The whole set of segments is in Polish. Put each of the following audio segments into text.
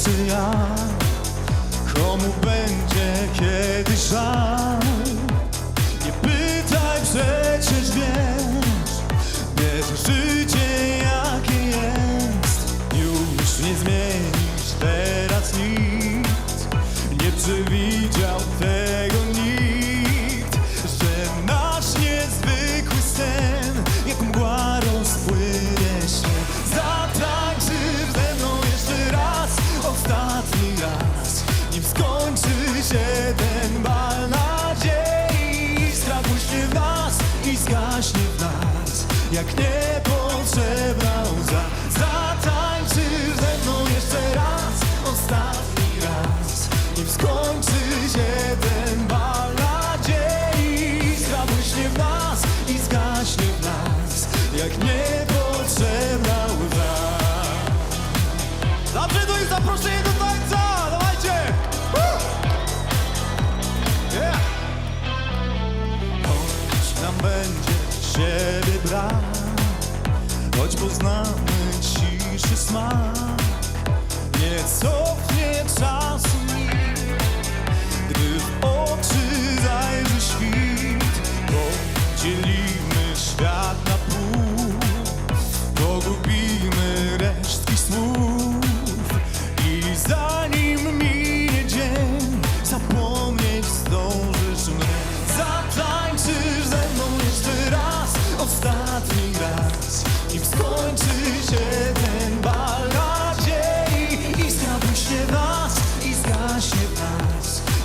tacy ja? Komu będzie kiedyś żal? Nie pytaj, przecież wiesz Wiesz, życie jakie jest. Już nie zmienisz teraz nic. Nie przewidział tego niepotrzebna łza Zatańczy ze mną jeszcze raz Ostatni raz Nim skończy się ten bal nadziei Strach błyśnie w nas i zgaśnie w nas Jak niepotrzebna łza Dobrze, to jest zaproszenie do tańca! Dawajcie! Yeah! Nam będzie siebie Choć poznamy ciszy smak Nie cofnie czasu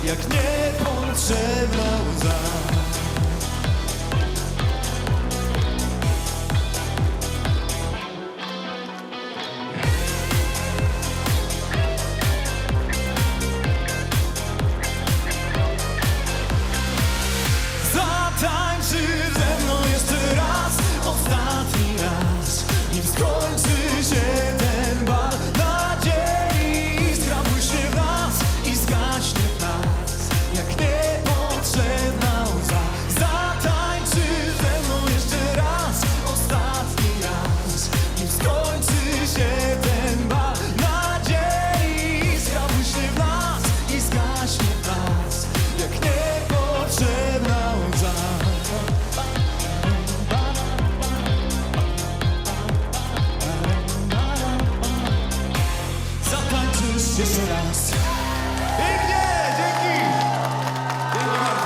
jak niepotrzebna łza. se chorasse.